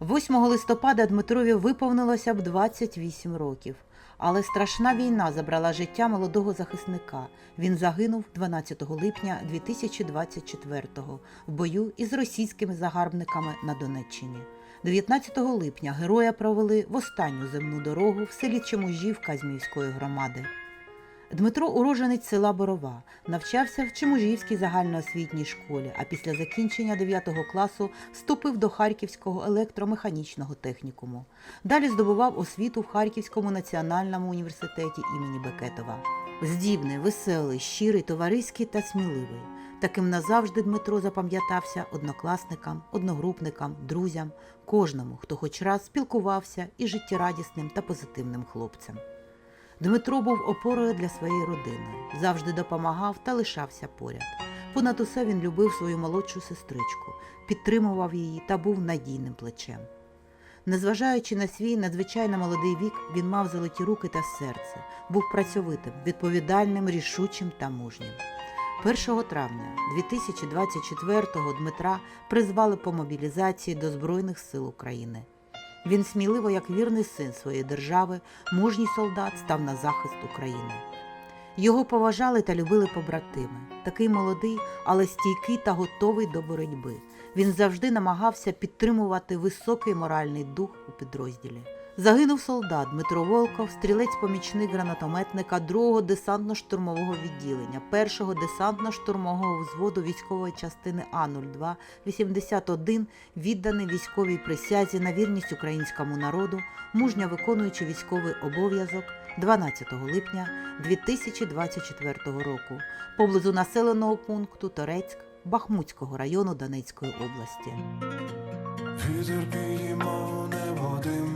8 листопада Дмитрові виповнилося б 28 років. Але страшна війна забрала життя молодого захисника. Він загинув 12 липня 2024-го в бою із російськими загарбниками на Донеччині. 19 липня героя провели в останню земну дорогу в селі Чемужів Казьмівської громади. Дмитро уроженець села Борова, навчався в Чемужівській загальноосвітній школі, а після закінчення 9 класу вступив до Харківського електромеханічного технікуму. Далі здобував освіту в Харківському національному університеті імені Бекетова. Здібний, веселий, щирий, товариський та сміливий. Таким назавжди Дмитро запам'ятався однокласникам, одногрупникам, друзям, кожному, хто хоч раз спілкувався із життєрадісним та позитивним хлопцем. Дмитро був опорою для своєї родини, завжди допомагав та лишався поряд. Понад усе він любив свою молодшу сестричку, підтримував її та був надійним плечем. Незважаючи на свій надзвичайно молодий вік, він мав золоті руки та серце, був працьовитим, відповідальним, рішучим та мужнім. 1 травня 2024-го Дмитра призвали по мобілізації до Збройних сил України. Він сміливо, як вірний син своєї держави, мужній солдат став на захист України. Його поважали та любили побратими. Такий молодий, але стійкий та готовий до боротьби. Він завжди намагався підтримувати високий моральний дух у підрозділі. Загинув солдат Дмитро Волков, стрілець-помічник гранатометника 2-го десантно-штурмового відділення, 1-го десантно-штурмового взводу військової частини А-02, 81, відданий військовій присязі на вірність українському народу, мужньо виконуючи військовий обов'язок 12 липня 2024 року поблизу населеного пункту Торецьк Бахмутського району Донецької області. Вітер підіймав небо дим,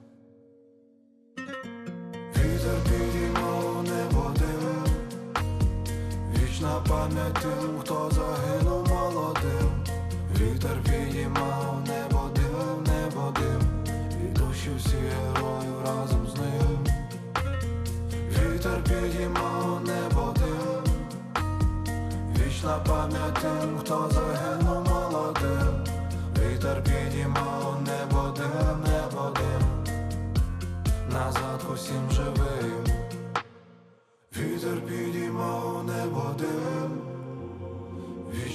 Пам'ять тим, хто загинув молодим. Вітер підіймав небо дим, небо дим, і душі всі героїв разом з ним. Вітер підіймав небо дим, вічна пам'ять тим, хто загинув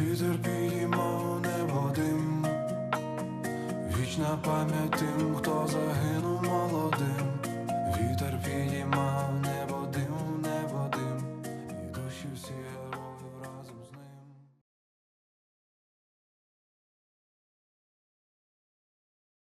Вітер підіймав небо дим, вічна пам'ять тим, хто загинув молодим. Вітер підіймав